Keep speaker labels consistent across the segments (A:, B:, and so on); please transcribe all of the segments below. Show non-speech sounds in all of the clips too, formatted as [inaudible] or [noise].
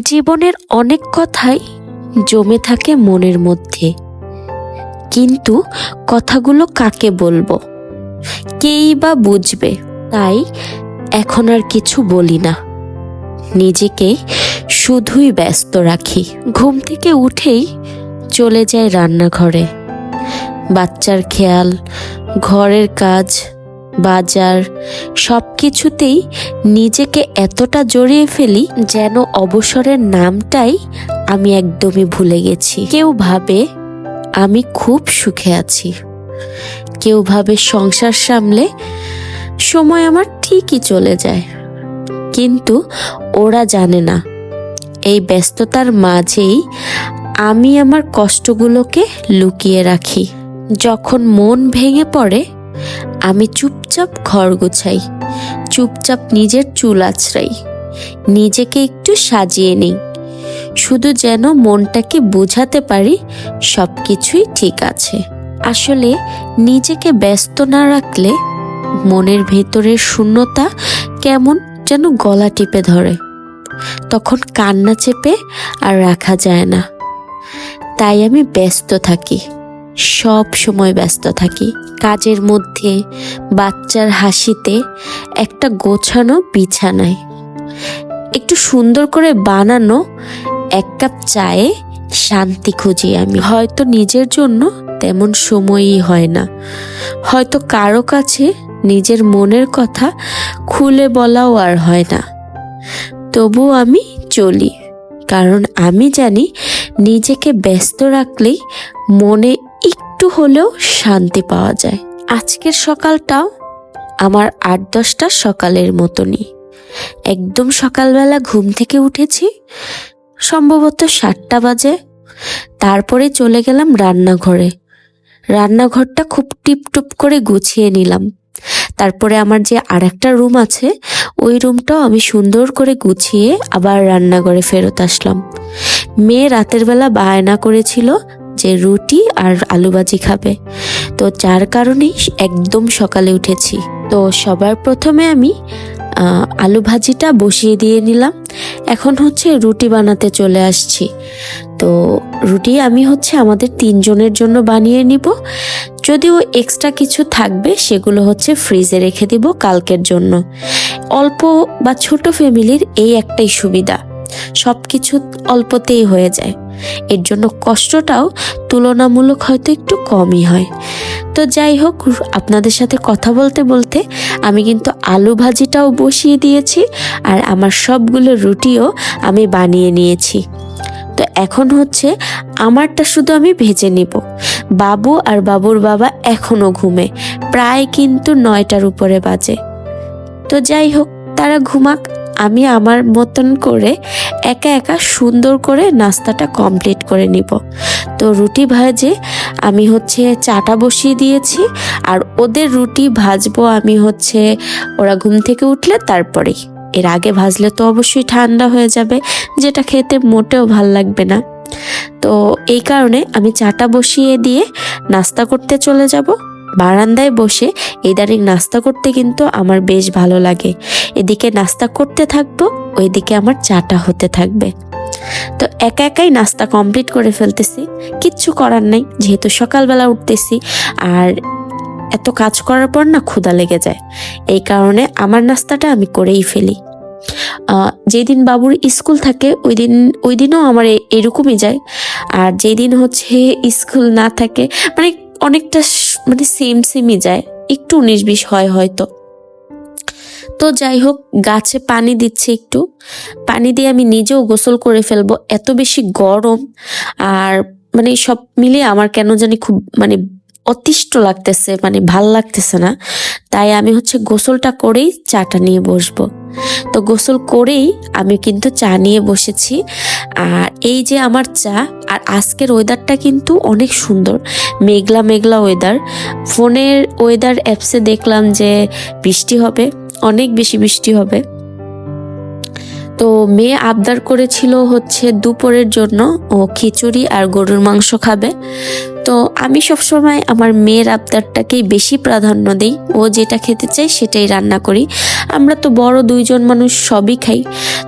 A: জীবনের অনেক কথাই জমে থাকে মনের মধ্যে। কিন্তু কথাগুলো কাকে বলব? কেই বা বুঝবে? তাই এখন আর কিছু বলি না। নিজেকে শুধুই ব্যস্ত রাখি। ঘুম থেকে উঠেই চলে যায় রান্নাঘরে। বাচ্চার খেয়াল, ঘরের কাজ বাজার সব কিছুতেই নিজেকে এতটা জড়িয়ে ফেলি যেন অবসরের নামটাই আমি একদমই ভুলে গেছি। কেউ ভাবে আমি খুব সুখে আছি। কেউ ভাবে সংসার সামলে সময় আমার ঠিকই চলে যায়। কিন্তু ওরা জানে না। এই ব্যস্ততার মাঝেই আমি আমার কষ্টগুলোকে লুকিয়ে রাখি। যখন মন ভেঙে পড়ে আমি চুপচাপ ঘর গোছাই, চুপচাপ নিজের চুল আছড়াই, নিজেকে একটু সাজিয়ে নিই। শুধু যেন মনটাকে বোঝাতে পারি সব কিছুই ঠিক আছে। আসলে নিজেকে ব্যস্ত না রাখলে মনের ভেতরের শূন্যতা কেমন যেন গলা টিপে ধরে। তখন কান্না চেপে আর রাখা যায় না। তাই আমি ব্যস্ত থাকি। সব সময় ব্যস্ত থাকি। কাজের মধ্যে বাচ্চার হাসিতে একটা গোছানো বিছানায়। একটু সুন্দর করে বানানো এক কাপ চায়ে শান্তি খুঁজি আমি। হয়তো নিজের জন্য তেমন সময়ই হয় না। হয়তো কারও কাছে নিজের মনের কথা খুলে বলাও আর হয় না। তবু আমি চলি, কারণ আমি জানি নিজেকে ব্যস্ত রাখলেই মনে একটু হলেও শান্তি পাওয়া যায়। আজকের সকালটাও আমার আট দশটা সকালের মতনই। একদম সকালবেলা ঘুম থেকে উঠেছি, সম্ভবত সাতটা বাজে। তারপরে চলে গেলাম রান্নাঘরে। রান্নাঘরটা খুব টিপটপ করে গুছিয়ে নিলাম। তারপরে আমার যে আর একটা রুম আছে, ওই রুমটাও আমি সুন্দর করে গুছিয়ে আবার রান্নাঘরে ফেরত আসলাম। মেয়ে রাতের বেলা বায়না করেছিল যে রুটি আর আলু ভাজি খাবে। তো যার কারণেই একদম সকালে উঠেছি। তো সবার প্রথমে আমি আলু ভাজিটা বসিয়ে দিয়ে নিলাম। এখন হচ্ছে রুটি বানাতে চলে আসছি। তো রুটি আমি হচ্ছে আমাদের তিনজনের জন্য বানিয়ে নিব। যদিও এক্সট্রা কিছু থাকবে, সেগুলো হচ্ছে ফ্রিজে রেখে দিব কালকের জন্য। অল্প বা ছোট ফ্যামিলির এই একটাই সুবিধা। সব কিছু অল্পতেই হয়ে যায়। এর জন্য কষ্টটাও তুলনামূলক হয়তো একটু কমই হয়। তো যাই হোক, আপনাদের সাথে কথা বলতে বলতে আমি কিন্তু আলু ভাজিটাও বসিয়ে দিয়েছি আর আমার সবগুলো রুটিও আমি বানিয়ে নিয়েছি। তো এখন হচ্ছে আমারটা শুধু আমি ভেজে নিব। বাবু আর বাবুর বাবা এখনও ঘুমে, প্রায় কিন্তু নয়টার উপরে বাজে। তো যাই হোক, তারা ঘুমাক। আমি আমার মতন করে একা একা সুন্দর করে নাস্তাটা কমপ্লিট করে নিব। তো রুটি ভাজে আমি হচ্ছে চাটা বসিয়ে দিয়েছি আর ওদের রুটি ভাজবো আমি হচ্ছে ওরা ঘুম থেকে উঠলে তারপরেই। এর আগে ভাজলে তো অবশ্যই ঠান্ডা হয়ে যাবে, যেটা খেতে মোটেও ভালো লাগবে না। তো এই কারণে আমি চাটা বসিয়ে দিয়ে নাস্তা করতে চলে যাব। বারান্দায় বসে ইদারিং নাস্তা করতে কিন্তু আমার বেশ ভালো লাগে। এদিকে নাস্তা করতে থাকব, ওইদিকে আমার চাটা হতে থাকবে। তো একা একাই নাস্তা কমপ্লিট করে ফেলতেছি, কিচ্ছু করার নাই, যেহেতু সকালবেলা উঠতেছি, আর এত কাজ করার পর না ক্ষুধা লেগে যায়। এই কারণে আমার নাস্তাটা আমি করেই ফেলি। যেদিন বাবুর স্কুল থাকে, ওই দিন, ওই দিনও আমার এরকমই যায়। আর যেদিন হচ্ছে স্কুল না থাকে মানে অনেকটা মানে সেম সেমই যায়। একটু উনিশ বিশ হয় হয়তো। তো যাই হোক, গাছে পানি দিচ্ছে একটু। পানি দিয়ে আমি নিজেও গোসল করে ফেলব। এত বেশি গরম। আর মানে সব মিলিয়ে আমার কেন জানি খুব মানে অতিষ্ঠ লাগতেছে মানে ভালো লাগতেছে না। তাই আমি হচ্ছে গোসলটা করেই চাটা নিয়ে বসব। তো গোসল করেই আমি কিন্তু চা নিয়ে বসেছি। আর এই যে আমার চা, আর আজকের ওয়েদারটা কিন্তু অনেক সুন্দর, মেঘলা মেঘলা ওয়েদার ফোনের ওয়েদার অ্যাপসে দেখলাম যে বৃষ্টি হবে, অনেক বেশি বৃষ্টি হবে। তো মেয়ে আবদার করেছিল হচ্ছে দুপুরের জন্য ও খিচুড়ি আর গরুর মাংস খাবে। তো আমি সবসময় আমার মেয়ের আবদারটাকেই বেশি প্রাধান্য দিই। ও যেটা খেতে চায় সেটাই রান্না করি। আমরা তো বড় দুইজন মানুষ সবই খাই।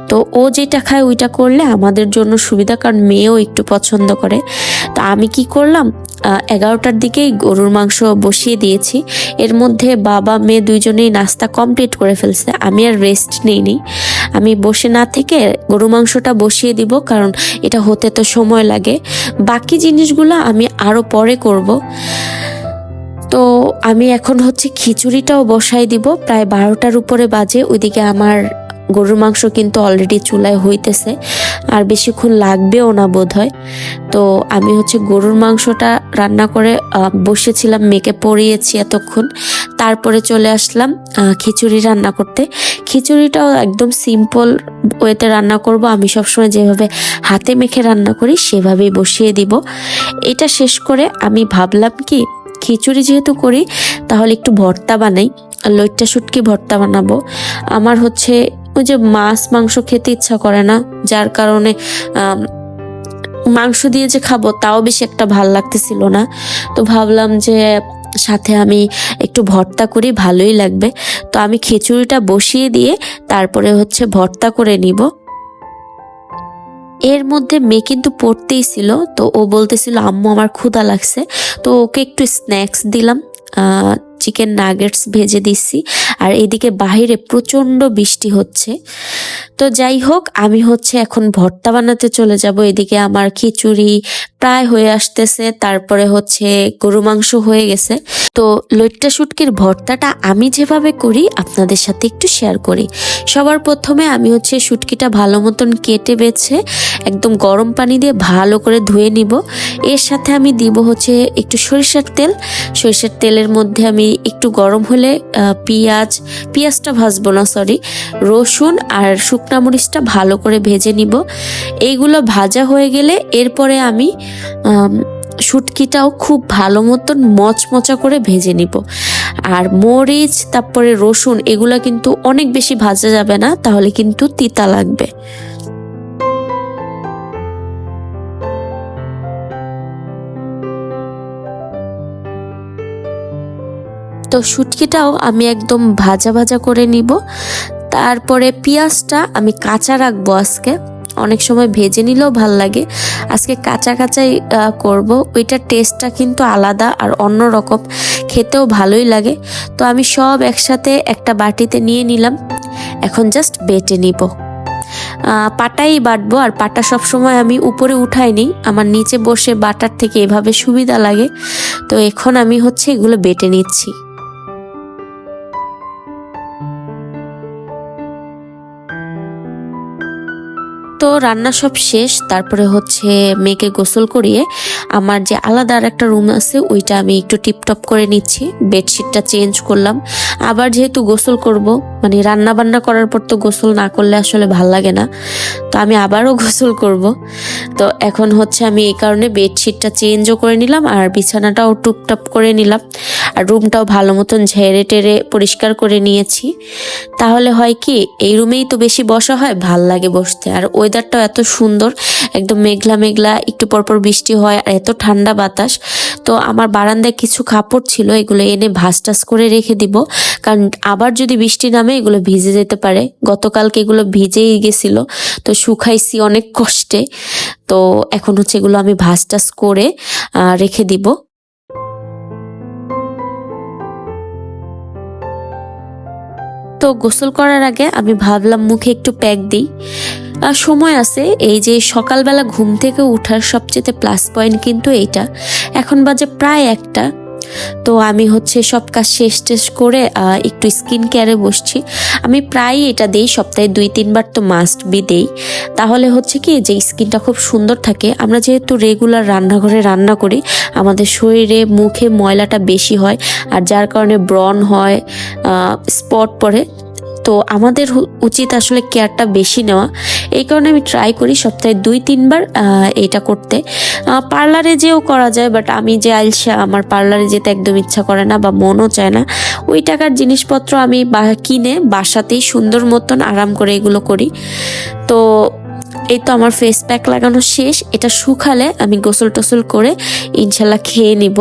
A: তো ও যেটা খায় ওইটা করলে আমাদের জন্য সুবিধা, কারণ মেয়েও একটু পছন্দ করে। তো আমি কি করলাম? এগারোটার দিকেই গরুর মাংস বসিয়ে দিয়েছি। এর মধ্যে বাবা, মেয়ে দুইজনেই নাস্তা কমপ্লিট করে ফেলছে। আমি আর রেস্ট নেইনি। আমি বসে না থেকে গরু মাংসটা বসিয়ে দিব কারণ এটা হতে তো সময় লাগে। বাকি জিনিসগুলো আমি আরও পরে করব। তো আমি এখন হচ্ছে খিচুড়িটাও বসাই দিব। প্রায় বারোটার উপরে বাজে। ওইদিকে আমার গরুর মাংস কিন্তু অলরেডি চুলায় হইতেছে, আর বেশিক্ষণ লাগবেও না বোধ হয় তো আমি হচ্ছে গরুর মাংসটা রান্না করে বসেছিলাম মেয়েকে পড়িয়েছি এতক্ষণ। তারপরে চলে আসলাম খিচুড়ি রান্না করতে। খিচুড়িটাও একদম সিম্পল ওয়েতে রান্না করব। আমি সবসময় যেভাবে হাতে মেখে রান্না করি, সেভাবেই বসিয়ে দিব। এটা শেষ করে আমি ভাবলাম কি, খিচুড়ি যেহেতু করি, তাহলে একটু ভর্তা বানাই। লইট্টা শুটকি ভর্তা বানাবো। আমার হচ্ছে ওই যে মাছ, মাংস খেতে ইচ্ছা করে না, যার কারণে মাংস দিয়ে যে খাব তাও বেশি একটা ভালো লাগতেছিল না। তো ভাবলাম যে সাথে আমি একটু ভর্তা করি, ভালোই লাগবে। তো আমি খিচুড়িটা বসিয়ে দিয়ে তারপরে হচ্ছে ভর্তা করে নিব। এর মধ্যে মেয়ে কিন্তু পড়তেই ছিল, তো ও বলতেছিল, আম্মু, আমার ক্ষুধা লাগছে। তো ওকে একটু স্ন্যাক্স দিলাম চিকেন নাগেটস ভেজে দিচ্ছি। আর এদিকে বাহিরে প্রচণ্ড বৃষ্টি হচ্ছে। তো যাই হোক, আমি হচ্ছে এখন ভর্তা বানাতে চলে যাব। এদিকে আমার খিচুড়ি প্রায় হয়ে আসতেছে, তারপরে হচ্ছে গরু মাংস হয়ে গেছে। তো লইট্টা শুটকির ভর্তাটা আমি যেভাবে করি, আপনাদের সাথে একটু শেয়ার করি। সবার প্রথমে আমি হচ্ছে শুটকিটা ভালো মতন কেটে বেছে, একদম গরম পানি দিয়ে ভালো করে ধুয়ে নিব। এর সাথে আমি দিব হচ্ছে একটু সরিষার তেল। সরিষার তেলের মধ্যে আমি একটু গরম হলে পেঁয়াজ, পেঁয়াজটা ভাজবো না সরি রসুন আর শুকনা মরিচটা ভালো করে ভেজে নিব। এইগুলো ভাজা হয়ে গেলে এরপরে আমি, শুটকিটাও খুব ভালো মতন মচমচা করে ভেজে নিব। আর মরিচ, তারপরে রসুন, এগুলো কিন্তু অনেক বেশি ভাজা যাবে না, তাহলে কিন্তু তিতা লাগবে। তো শুটকিটাও আমি একদম ভাজা ভাজা করে নিব। তারপরে পেঁয়াজটা আমি কাঁচা রাখব আজকে। অনেক সময় ভেজে নিলেও ভালো লাগে। আজকে কাঁচা কাঁচাই করব। ওইটার টেস্টটা কিন্তু আলাদা আর অন্য রকম। খেতেও ভালোই লাগে। তো আমি সব একসাথে একটা বাটিতে নিয়ে নিলাম। এখন জাস্ট বেটে নিব। পাটাই বাটবো আর পাটা সব সময় আমি উপরে উঠাই নিই। আমার নিচে বসে বাটার থেকে এভাবে সুবিধা লাগে। তো এখন আমি হচ্ছে এগুলো বেটে নিচ্ছি। তো রান্না সব শেষ, তারপরে হচ্ছে মেয়েকে গোসল করিয়ে আমার যে আলাদা আর একটা রুম আছে, ওইটা আমি একটু টিপটপ করে নিচ্ছি বেডশিটটা চেঞ্জ করলাম। আবার যেহেতু গোসল করব মানে রান্না বান্না করার পর তো গোসল না করলে আসলে ভালো লাগে না। তো আমি আবারও [laughs] গোসল করব। তো এখন হচ্ছে আমি এই কারণে বেডশিটটা চেঞ্জও করে নিলাম, আর বিছানাটাও টুপটাপ করে নিলাম। আর রুমটাও ভালো মতন ঝেড়ে টেরে পরিষ্কার করে নিয়েছি। তাহলে হয় কি, এই রুমেই তো বেশি বসা হয়, ভালো লাগে বসতে। আর ওয়েদারটাও এত সুন্দর, একদম মেঘলা মেঘলা, একটু পরপর বৃষ্টি হয়, আর এত ঠান্ডা বাতাস। তো আমার বারান্দায় কিছু কাপড় ছিল, এগুলো এনে ভাস টাস করে রেখে দিব। কারণ আবার যদি বৃষ্টি নামে, এগুলো ভিজে যেতে পারে। গতকালকে এগুলো ভিজেই গেছিল, তো শুকাইছি অনেক কষ্টে। তো এখন হচ্ছে এগুলো আমি ভাস টাস করে রেখে দিব। তো গোসল করার আগে আমি ভাবলাম মুখে একটু প্যাক দিই। আর সময় আছে, এই যে সকালবেলা ঘুম থেকে উঠার সবচেয়ে প্লাস পয়েন্ট কিন্তু এইটা। এখন বাজে প্রায় একটা। তো আমি হচ্ছে সব কাজ শেষ টেস করে একটু স্কিন কেয়ারে বসছি। আমি প্রায় এটা দেই, সপ্তাহে দুই, তিনবার তো মাস্ট বি দেই। তাহলে হচ্ছে কি, যে স্কিনটা খুব সুন্দর থাকে, আমরা যেহেতু রেগুলার রান্নাঘরে রান্না করি, আমাদের শরীরে মুখে ময়লাটা বেশি হয়, আর যার কারণে ব্রন হয় স্পট পড়ে তো আমাদের উচিত আসলে কেয়ারটা বেশি নেওয়া। এই কারণে আমি ট্রাই করি সপ্তাহে দুই, তিনবার এটা করতে। পার্লারে যেও করা যায় বাট আমি যে আইলসা আমার পার্লারে যেতে একদম ইচ্ছা করে না বা মনও চায় না, ওই টাকার জিনিসপত্র আমি কিনে বাসাতেই সুন্দর মতন আরাম করে এগুলো করি। তো এই তো আমার ফেস প্যাক লাগানো শেষ। এটা শুকালে আমি গোসল টোসল করে ইনশাল্লাহ খেয়ে নিব।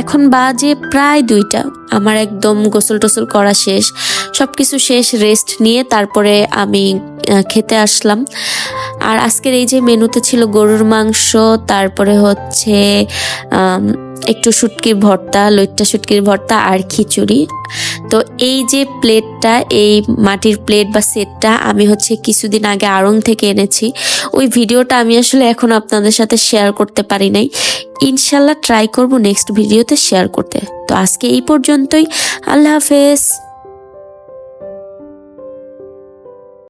A: এখন বাজে প্রায় দুইটা। আমার একদম গোসল টোসল করা শেষ। সব কিছু শেষ রেস্ট নিয়ে তারপরে আমি খেতে আসলাম। আর আজকের এই যে মেনুতে ছিল গরুর মাংস, তারপরে হচ্ছে একটু শুটকির ভর্তা, লইট্টা শুটকির ভর্তা আর খিচুড়ি। তো এই যে প্লেটটা, এই মাটির প্লেট বা সেটটা আমি হচ্ছে কিছুদিন আগে আড়ং থেকে এনেছি। ওই ভিডিওটা আমি আসলে এখন আপনাদের সাথে শেয়ার করতে পারি নাই। ইনশাল্লাহ ট্রাই করব নেক্সট ভিডিওতে শেয়ার করতে। তো আজকে এই পর্যন্তই। আল্লাহ হাফেজ।